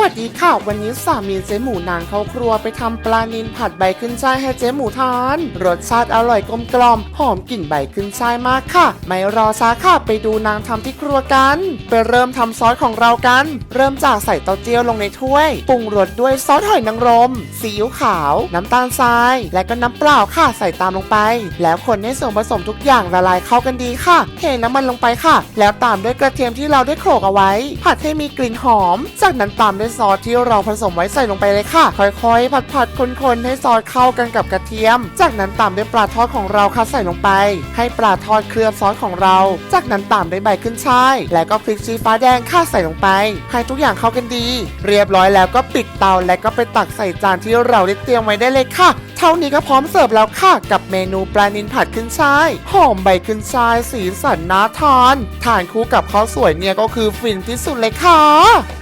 วัสดีค่ะ วันนี้สามีเจ๊หมูนางเข้าครัวไปทำปลานิลผัดใบขึ้นช่ายให้เจ๊หมูทาน รสชาติอร่อยกลมกล่อมหอมกลิ่นใบขึ้นช่ายมากค่ะ ไม่รอช้าค่ะไปดูนางทำที่ครัวกัน ไปเริ่มทำซอสของเรากัน เริ่มจากใส่เต้าเจี้ยวลงในถ้วย ปรุงรสด้วยซอสหอยนางรมซีอิ๊วขาว น้ำตาลทราย และก็น้ำเปล่าค่ะใส่ตามลงไป แล้วคนให้ส่วนผสมทุกอย่างละลายเข้ากันดีค่ะเทน้ำมันลงไปค่ะ แล้วตามด้วยกระเทียมที่เราได้โขลกเอาไว้ ผัดให้มีกลิ่นหอม จากนั้นตามด้วยซอสที่เราผสมไว้ใส่ลงไปเลยค่ะ ค่อยๆ ผัดๆคนๆให้ซอสเข้ากันกับกระเทียม จากนั้นตามด้วยปลาทอดของเราค่ะใส่ลงไป ให้ปลาทอดเคลือบซอสของเรา จากนั้นตามด้วยใบขึ้นช่ายและก็พริกชี้ฟ้าแดงค่ะใส่ลงไป ให้ทุกอย่างเข้ากันดี เรียบร้อยแล้วก็ปิดเตาและก็ไปตักใส่จานที่เราได้เตรียมไว้ได้เลยค่ะเท่านี้ก็พร้อมเสิร์ฟแล้วค่ะ กับเมนูปลานิลผัดขึ้นช่ายหอมใบขึ้นช่ายสีสันน่าทาน ทานคู่กับข้าวสวยเนี่ยก็คือฟินที่สุดเลยค่ะ